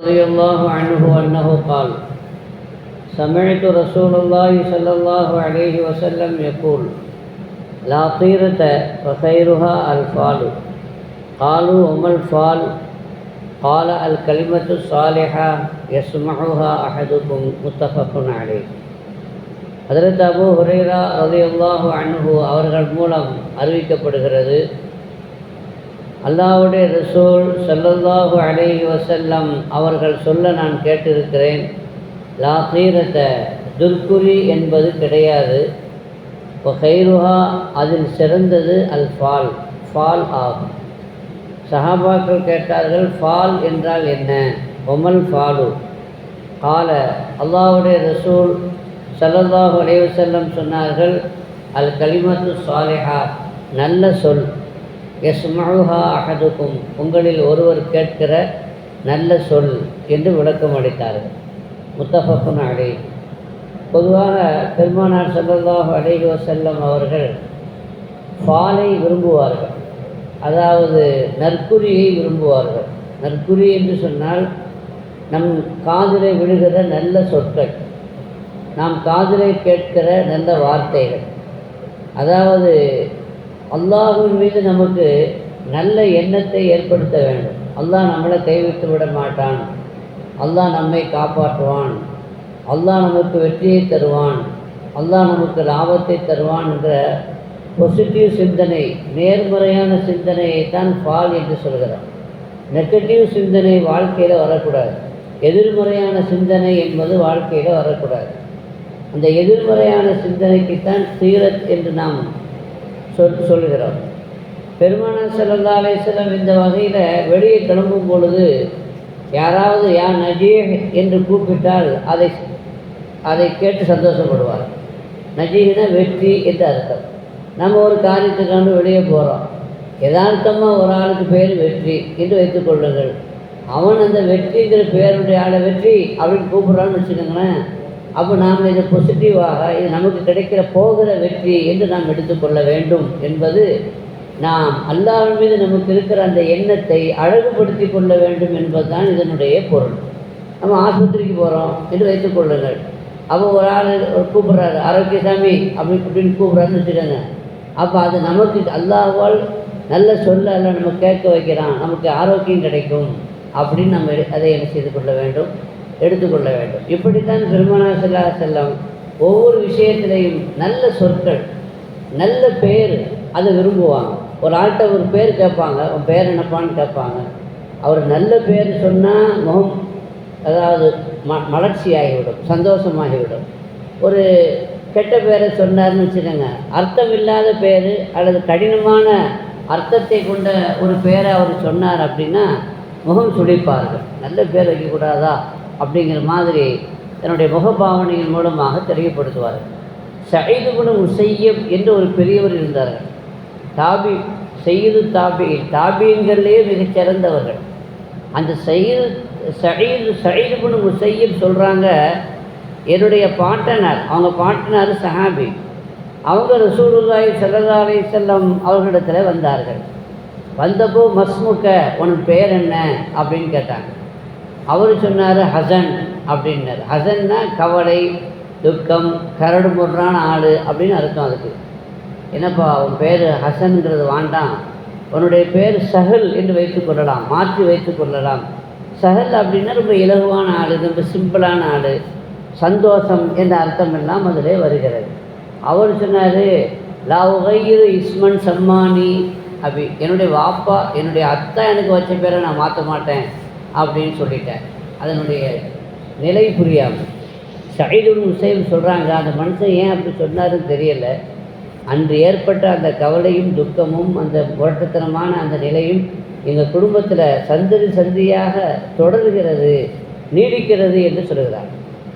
رضي الله عنه أنه قال سمعت رسول الله صلى الله عليه وسلم يقول لا طيرة وخيرها الفال قالوا وما الفال قال الكلمة الصالحة يسمعها أحدكم متفق عليه ஹதரத் அபு ஹுரைரா ரலியல்லாஹு அன்ஹு அவர்கள் மூலம் அறிவிக்கப்படுகிறது அல்லாஹ்வுடைய ரசூல் ஸல்லல்லாஹு அலை வசல்லம் அவர்கள் சொல்ல நான் கேட்டிருக்கிறேன் லா தீரத்தை துர்க்குறி என்பது கிடையாது. இப்போ கைருஹா அதில் சிறந்தது அல் ஃபால் ஃபால் ஆகும். சஹாபாக்கள் கேட்டார்கள் ஃபால் என்றால் என்ன? ஒமல் ஃபாலு. கால அல்லாஹ்வுடைய ரசூல் ஸல்லல்லாஹு அலைவசல்லம் சொன்னார்கள் அல் கலிமத்து சாலிஹா நல்ல சொல். எஸ்மஹா அகதுக்கும் உங்களில் ஒருவர் கேட்கிற நல்ல சொல் என்று விளக்கம் அளித்தார்கள். முத்தஃபக்குன் அலை. பொதுவாக பெருமானார் ஸல்லல்லாஹு அலைஹி செல்லம் அவர்கள் ஃபாலை விரும்புவார்கள். அதாவது நற்குறியை விரும்புவார்கள். நற்குறி என்று சொன்னால் நம் காதிலே விழுகிற நல்ல சொற்கள் நாம் காதிலே கேட்கிற நல்ல வார்த்தைகள். அதாவது அல்லாஹின் மீது நமக்கு நல்ல எண்ணத்தை ஏற்படுத்த வேண்டும். அல்லாஹ் நம்மளை கைவிட்டு விட மாட்டான். அல்லாஹ் நம்மை காப்பாற்றுவான். அல்லாஹ் நமக்கு வெற்றியை தருவான். அல்லாஹ் நமக்கு லாபத்தை தருவான் என்ற பொசிட்டிவ் சிந்தனை நேர்மறையான சிந்தனையை தான் ஃபால் என்று சொல்கிறார். நெகட்டிவ் சிந்தனை வாழ்க்கையில் வரக்கூடாது. எதிர்மறையான சிந்தனை என்பது வாழ்க்கையில் வரக்கூடாது. அந்த எதிர்மறையான சிந்தனைக்குத்தான் சீரத் என்று நாம் சொல் சொல்கிறோம் பெருமான செல்லல்லா அலேஸ்வரம் இந்த வகையில் வெளியே கிளம்பும் பொழுது யாராவது யார் நஜீஹ் என்று கூப்பிட்டால் அதை அதை கேட்டு சந்தோஷப்படுவார். நஜீஹ்னா வெற்றி என்று அர்த்தம். நம்ம ஒரு காரியத்துக்காண்டு வெளியே போகிறோம் யதார்த்தமாக ஒரு ஆளுக்கு பேர் வெற்றி என்று வைத்துக்கொள்ளுங்கள் அவன் அந்த வெற்றிங்கிற பேருடைய ஆளை வெற்றி அப்படின்னு கூப்பிட்றான்னு வச்சுக்கோங்களேன். அப்போ நாம் இதை பாசிட்டிவாக இது நமக்கு கிடைக்கிற போகிற வெற்றி என்று நாம் எடுத்துக்கொள்ள வேண்டும் என்பது நாம் அல்லாவின் மீது நமக்கு இருக்கிற அந்த எண்ணத்தை அழகுபடுத்தி கொள்ள வேண்டும் என்பதுதான் இதனுடைய பொருள். நம்ம ஆஸ்பத்திரிக்கு போகிறோம் என்று வைத்துக்கொள்ளுங்கள் அப்போ ஒரு ஆள் கூப்பிட்றாரு ஆரோக்கியசாமி அப்படி இப்படின்னு கூப்பிட்றாருன்னு வச்சுக்கோங்க. அப்போ அது நமக்கு அல்லாவால் நல்ல சொல்ல அல்ல நம்ம கேட்க வைக்கிறான் நமக்கு ஆரோக்கியம் கிடைக்கும் அப்படின்னு நம்ம எடு- அதை என்ன செய்து கொள்ள வேண்டும்? எடுத்துக்கொள்ள வேண்டும். இப்படித்தான் பெருமானா செல்லா செல்லம் ஒவ்வொரு விஷயத்திலையும் நல்ல சொற்கள் நல்ல பேர் அதை விரும்புவாங்க. ஒரு ஆள்கிட்ட ஒரு பேர் கேட்பாங்க உன் பேர் என்னப்பான்னு கேட்பாங்க. அவர் நல்ல பேர் சொன்னால் முகம் அதாவது ம மலர்ச்சி ஆகிவிடும் சந்தோஷமாகிவிடும். ஒரு கெட்ட பேரை சொன்னார்னு வச்சுக்கோங்க அர்த்தம் இல்லாத பேர் அல்லது கடினமான அர்த்தத்தை கொண்ட ஒரு பேரை அவர் சொன்னார் அப்படின்னா முகம் சுழிப்பார்கள் நல்ல பேர் வைக்கக்கூடாதா? அப்படிங்கிற மாதிரி தன்னுடைய முகபாவனையின் மூலமாக தெரியப்படுத்துவார்கள் சயீது குண முசையம் என்று ஒரு பெரியவர் இருந்தார்கள் தாபி செய்து தாபி தாபியங்கள்லேயே மிகச் சிறந்தவர்கள். அந்த செய்து சயீது சயீது குண முசையம் சொல்கிறாங்க என்னுடைய பாட்டனார் அவங்க பாட்டனார் சஹாபி. அவங்க ரசூலுல்லாஹி ஸல்லல்லாஹு செல்லம் அவர்களிடத்தில் வந்தார்கள். வந்தப்போ மஸ்முக்க உனக்கு பெயர் என்ன? அப்படின்னு கேட்டாங்க. அவர் சொன்னார் ஹசன் அப்படின்னார். ஹசன்னா கவலை துக்கம் கரடு முரடான ஆள் அப்படின்னு அர்த்தம் அதுக்கு. என்னப்பா உன் பேர் ஹசன்கிறது வாண்டாம். உன்னுடைய பேர் சஹல் என்று வைத்துக் கொள்ளலாம் மாற்றி வைத்துக் கொள்ளலாம். சஹல் அப்படின்னா ரொம்ப இலகுவான ஆள் ரொம்ப சிம்பிளான ஆள் சந்தோஷம் என்ற அர்த்தம் எல்லாம் அதிலே வருகிறது. அவர் சொன்னார் லாவுகையிரு இஸ்மன் சம்மானி அப்படி. என்னுடைய வாப்பா என்னுடைய அத்தா எனக்கு வச்ச பேரை நான் மாற்ற மாட்டேன். அப்படின்னு சொல்லிட்டேன். அதனுடைய நிலை புரியாமல் சைடுன்னு முசைம் சொல்கிறாங்க அந்த மனுஷன் ஏன் அப்படி சொன்னாருன்னு தெரியல. அன்று ஏற்பட்ட அந்த கவலையும் துக்கமும் அந்த முரட்டுத்தனமான அந்த நிலையும் எங்கள் குடும்பத்தில் சந்ததி சந்தியாக தொடர்கிறது நீடிக்கிறது என்று சொல்கிறார்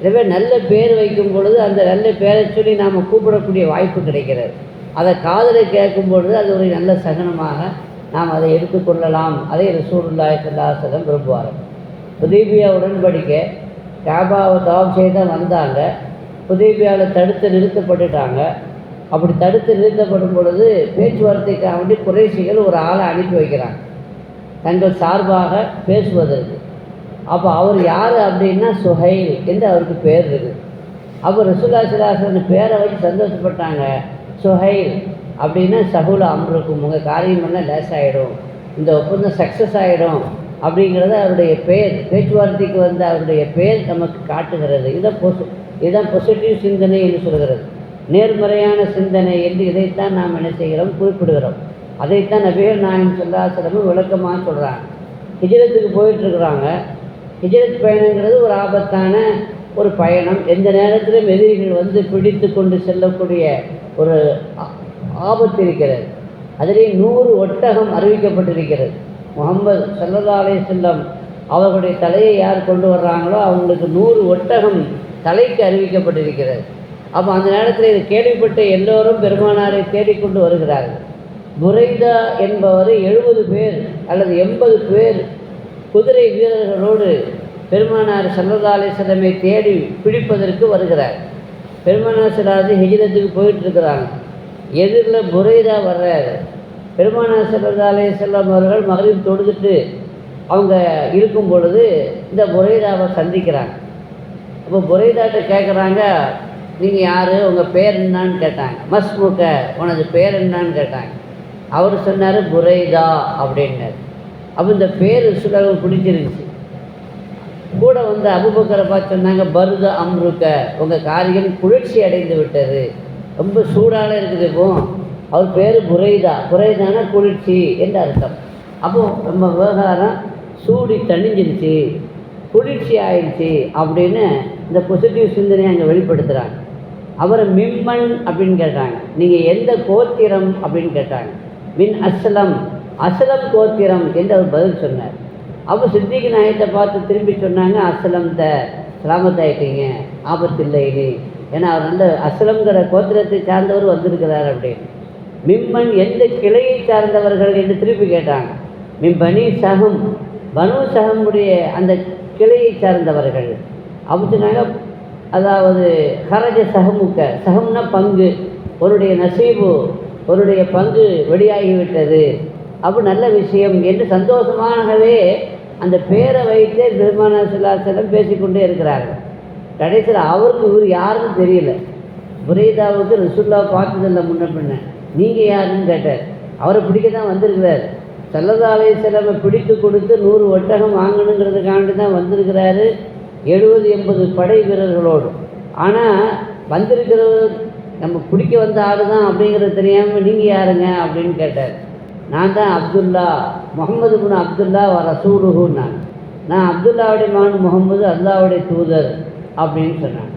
எனவே நல்ல பேர் வைக்கும் பொழுது அந்த நல்ல பேரை சொல்லி நாம் கூப்பிடக்கூடிய வாய்ப்பு கிடைக்கிறது. அதை காதலை கேட்கும் பொழுது அது ஒரு நல்ல சகனமாக நாம் அதை எடுத்துக்கொள்ளலாம். அதை ரசூலுல்லாஹி ஸல்லல்லாஹு விரும்புவார்கள். புதீபியா உடன்படிக்கை காபாவை தவம் தான் வந்தாங்க. புதேபியாவில் தடுத்து நிறுத்தப்பட்டுட்டாங்க. அப்படி தடுத்து நிறுத்தப்படும் பொழுது பேச்சுவார்த்தைக்காக வேண்டி குறைசிகள் ஒரு ஆளை அனுப்பி வைக்கிறாங்க. தங்கள் சார்பாக பேசுவதற்கு. அப்போ அவர் யார் அப்படின்னா சுஹைல் என்று அவருக்கு பேர் இருக்குது அப்போ ரசூல்லா சிலாசன் பேரை வச்சு சந்தோஷப்பட்டாங்க சுஹைல். அப்படின்னா சகுல அம்ருக்கும் உங்கள் காரியம் எல்லாம் லேஸ் ஆகிடும் இந்த ஒப்பந்தம் சக்ஸஸ் ஆகிடும் அப்படிங்கிறது அவருடைய பேர் பேச்சுவார்த்தைக்கு வந்த அவருடைய பேர் நமக்கு காட்டுகிறது. இதான் பொசு இதுதான் பொசிட்டிவ் சிந்தனை என்று சொல்கிறது. நேர்மறையான சிந்தனை என்று இதைத்தான் நாம் என்ன செய்கிறோம்? குறிப்பிடுகிறோம். அதைத்தான் நபிகள் நாயகம் சொல்லாசிரமும் விளக்கமாக சொல்கிறாங்க ஹிஜரத்துக்கு போயிட்டுருக்குறாங்க ஹிஜரத் பயணங்கிறது ஒரு ஆபத்தான ஒரு பயணம். எந்த நேரத்திலும் எதிரிகள் வந்து பிடித்து கொண்டு செல்லக்கூடிய ஒரு ஆபத்து இருக்கிறது அதிலே நூறு ஒட்டகம் அறிவிக்கப்பட்டிருக்கிறது. முகமது சல்லல்லா செல்லம் அவர்களுடைய தலையை யார் கொண்டு வர்றாங்களோ அவங்களுக்கு நூறு ஒட்டகம் தலைக்கு அறிவிக்கப்பட்டிருக்கிறது. அப்போ அந்த நேரத்தில் இது கேள்விப்பட்ட எல்லோரும் பெருமானாரை தேடிக்கொண்டு வருகிறார்கள். புரைதா என்பவர் எழுபது பேர் அல்லது எண்பது பேர் குதிரை வீரர்களோடு பெருமானார் சல்லல்லா செல்லமை தேடி பிடிப்பதற்கு வருகிறார். பெருமானார் சிலாது ஹிஜ்ரத்துக்கு போயிட்டு இருக்கிறாங்க. எதிரில் புரைதா வர்றாரு. பெருமான சல்லல்லா செல்லம் அவர்கள் மகளிர் தொடுத்துட்டு அவங்க இருக்கும் பொழுது இந்த புரைதாவை சந்திக்கிறாங்க. அப்போ புரைதாட்ட கேட்குறாங்க நீங்கள் யார்? உங்கள் பேர் என்னான்னு கேட்டாங்க. மஸ்முக உனது பேர் என்னான்னு கேட்டாங்க. அவர் சொன்னார் புரைதா அப்படின்னார். அப்போ இந்த பேர் சுலகம் பிடிச்சிருந்துச்சு கூட வந்து அபுபக்கரை பார்த்து சொன்னாங்க பருத அம்ருக்க உங்கள் காரியம் குளிர்ச்சி அடைந்து விட்டது. ரொம்ப சூடாக இருக்குது இப்போ. அவர் பேர் புரைதா. புரைதான குளிர்ச்சி என்று அர்த்தம். அப்போது நம்ம விவகாரம் சூடி தணிஞ்சிருச்சு குளிர்ச்சி ஆயிடுச்சு அப்படின்னு இந்த பொசிட்டிவ் சிந்தனையை அங்கே வெளிப்படுத்துகிறாங்க அவரை மிம்மன் அப்படின்னு கேட்டாங்க. நீங்கள் எந்த கோத்திரம் அப்படின்னு கேட்டாங்க. மின் அசலம் அசலம் கோத்திரம் என்று அவர் பதில் சொன்னார். அப்போ சித்திக்கு நாயத்தை பார்த்து திரும்பி சொன்னாங்க அசலம் த சிராமத்தாயிட்டீங்க ஆபத்து ஏன்னா அவர் வந்து அஸ்லம்ங்கிற கோத்திரத்தை சார்ந்தவர் வந்திருக்கிறார் அப்படின்னு மிம்மன் எந்த கிளையை சார்ந்தவர்கள் என்று திருப்பி கேட்டாங்க. மிம்பனி சகம் பனு சகமுடைய அந்த கிளையை சார்ந்தவர்கள். அப்படி சொன்னாங்க அதாவது ஹரஜ சகமுக்க சகம்னா பங்கு ஒருடைய நசீபு ஒருடைய பங்கு வெளியாகிவிட்டது. அப்போ நல்ல விஷயம் என்று சந்தோஷமாகவே அந்த பேரை வைத்தே பெருமான சிலாசலம் பேசிக்கொண்டே இருக்கிறார்கள். கடைசியில் அவருக்கு இவர் யாருன்னு தெரியல. புரேதாவுக்கு ரசுல்லா பார்த்ததில்லை முன்ன பின்ன. நீங்கள் யாருன்னு கேட்டார். அவரை பிடிக்க தான் வந்திருக்கிறார் சல்லதாலய செலவை பிடித்து கொடுத்து நூறு ஒட்டகம் வாங்கணுங்கிறதுக்காண்டி தான் வந்திருக்கிறாரு. எழுபது எண்பது படை வீரர்களோடு. ஆனால் வந்திருக்கிறவர் நம்ம பிடிக்க வந்த ஆள் தான் அப்படிங்கிறது தெரியாமல் நீங்கள் யாருங்க அப்படின்னு கேட்டார். நான் தான் அப்துல்லா முகமது பின் அப்துல்லா வ ரசூலுஹு நான் நான் அப்துல்லாவுடைய மகன் முகமது அல்லாவுடைய தூதர். அப்படின்னு சொன்னாங்க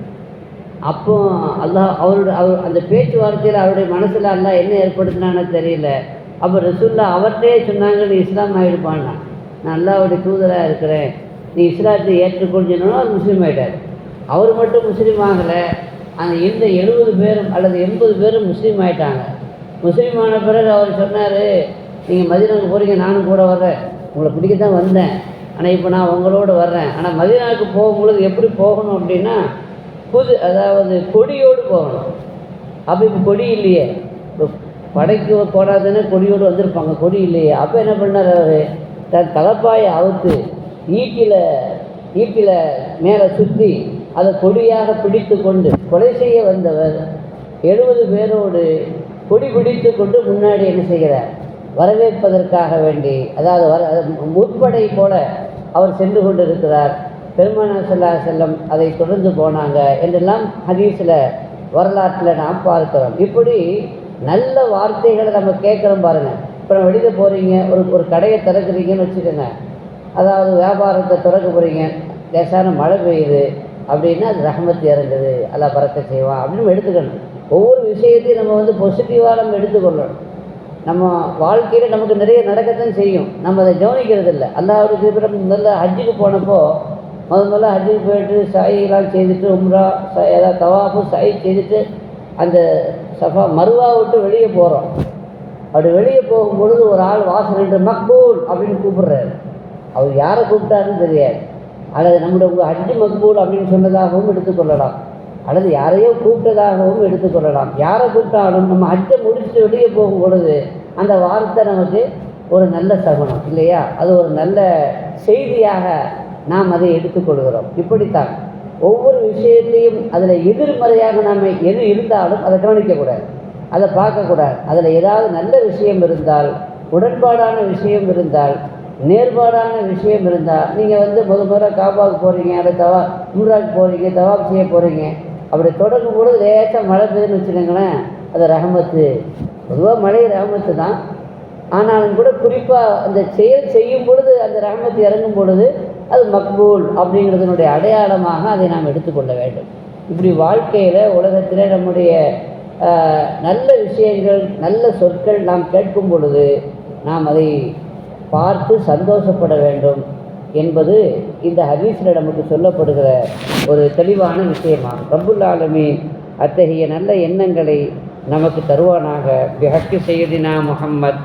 அப்போ அல்லாஹ் அவருடைய அவர் அந்த பேச்சுவார்த்தையில் அவருடைய மனசில் அல்லாஹ் என்ன ஏற்படுத்தினான்னு தெரியல. அப்போ ரசூல்லா அவர்கிட்டே சொன்னாங்க நீ இஸ்லாம் ஆகிடுப்பான்னா நான் அல்லாவுடைய தூதராக இருக்கிறேன். நீ இஸ்லாத்தை ஏற்றுக்கொள்ளினா அவர் முஸ்லீம் ஆகிட்டார் அவர் மட்டும் முஸ்லீம் ஆகலை. அந்த இந்த எழுபது பேரும் அல்லது எண்பது பேரும் முஸ்லீம் ஆயிட்டாங்க. முஸ்லீம் ஆன பிறகு அவர் சொன்னார் நீங்கள் மதியனுக்கு போகிறீங்க நானும் கூட வர்றேன். உங்களை பிடிக்க தான் வந்தேன். ஆனால் இப்போ நான் உங்களோடு வர்றேன். ஆனால் மதினாவுக்கு போகும்பொழுது எப்படி போகணும் அப்படின்னா புது அதாவது கொடியோடு போகணும். அப்போ இப்போ கொடி இல்லையே. இப்போ படைக்கு போடாதுன்னு கொடியோடு வந்திருப்பாங்க கொடி இல்லையே. அப்போ என்ன பண்ணார் அவர்? தன் தலைப்பாயை அவுத்து ஈட்டில் ஈட்டில் மேலே சுற்றி அதை கொடியாக பிடித்து கொண்டு கொலை செய்ய வந்தவர் எழுபது பேரோடு கொடி பிடித்து கொண்டு முன்னாடி என்ன செய்கிறார்? வரவேற்பதற்காக வேண்டி அதாவது வர முற்படை போல அவர் சென்று கொண்டிருக்கிறார். பெருமானா செல்லா செல்லம் அதை தொடர்ந்து போனாங்க என்றெல்லாம் ஹதீஸில் வரலாற்றில் நாம் பார்க்கிறோம். இப்படி நல்ல வார்த்தைகளை நம்ம கேட்குறோம் பாருங்கள் இப்போ நம்ம வெளியில் போகிறீங்க ஒரு ஒரு கடையை திறக்கிறீங்கன்னு வச்சுக்கோங்க. அதாவது வியாபாரத்தை திறக்க போகிறீங்க லேசான மழை பெய்யுது அப்படின்னா அது ரஹமத்து இறங்குது அதெல்லாம் பறக்க செய்வான் அப்படின்னு எடுத்துக்கணும். ஒவ்வொரு விஷயத்தையும் நம்ம வந்து பாசிட்டிவாக நம்ம எடுத்துக்கொள்ளணும். நம்ம வாழ்க்கையில் நமக்கு நிறைய நடக்கத்தான் செய்யும். நம்ம அதை கவனிக்கிறது இல்லை அல்லாவுடைய திருப்பிறம் முதல்ல ஹஜ்ஜுக்கு போனப்போ முதல் முதல்ல ஹஜ்ஜுக்கு போயிட்டு சாயெல்லாம் செய்துட்டு உம்ரா ச ஏதாவது தவாஃபு சாய் செய்துட்டு அந்த சஃபா மருவா விட்டு வெளியே போகிறோம் அப்படி வெளியே போகும்பொழுது ஒரு ஆள் வாசல் நின்று மக்பூல் அப்படின்னு கூப்பிடுறாரு. அவர் யாரை கூப்பிட்டாருன்னு தெரியாது. அல்லது நம்முடைய உங்கள் ஹஜ்ஜு மக்பூல் அப்படின்னு சொன்னதாகவும் எடுத்துக்கொள்ளலாம் அல்லது யாரையோ கூப்பிட்டதாகவும் எடுத்துக்கொள்ளலாம் யாரை கூப்பிட்டாலும் நம்ம ஹஜ்ஜை முடிச்சுட்டு வெளியே போகும் பொழுது அந்த வார்த்தை நமக்கு ஒரு நல்ல சகுனம் இல்லையா? அது ஒரு நல்ல செய்தியாக நாம் அதை எடுத்துக்கொள்கிறோம் இப்படித்தான் ஒவ்வொரு விஷயத்தையும் அதில் எதிர்மறையாக நாம் எது இருந்தாலும் அதை கவனிக்கக்கூடாது அதை பார்க்கக்கூடாது அதில் ஏதாவது நல்ல விஷயம் இருந்தால் உடன்பாடான விஷயம் இருந்தால் நேர்பாடான விஷயம் இருந்தால் நீங்கள் வந்து முத முதல்ல காபாவுக்கு போகிறீங்க அல்லது தவா உம்ராக்கு போகிறீங்க தவாப் செய்ய போகிறீங்க அப்படி தொடங்கும் பொழுது லேசாக மழை பெய்யுதுன்னு வச்சுக்கோங்களேன் அது ரகமத்து பொதுவாக மழை ரகமத்து தான். ஆனாலும் கூட குறிப்பாக அந்த செயல் செய்யும் பொழுது அந்த ரகமத்து இறங்கும் பொழுது அது மக்பூல் அப்படிங்கிறதுனுடைய அடையாளமாக அதை நாம் எடுத்துக்கொள்ள வேண்டும். இப்படி வாழ்க்கையில் உலகத்தில் நம்முடைய நல்ல விஷயங்கள் நல்ல சொற்கள் நாம் கேட்கும் பொழுது நாம் அதை பார்த்து சந்தோஷப்பட வேண்டும். என்பது இந்த ஹதீஸில் நமக்கு சொல்லப்படுகிற ஒரு தெளிவான விஷயமாகும் ரப்புல் அத்தகைய நல்ல எண்ணங்களை நமக்கு தருவானாக. பிஹக்கு செய்தினா முகம்மத்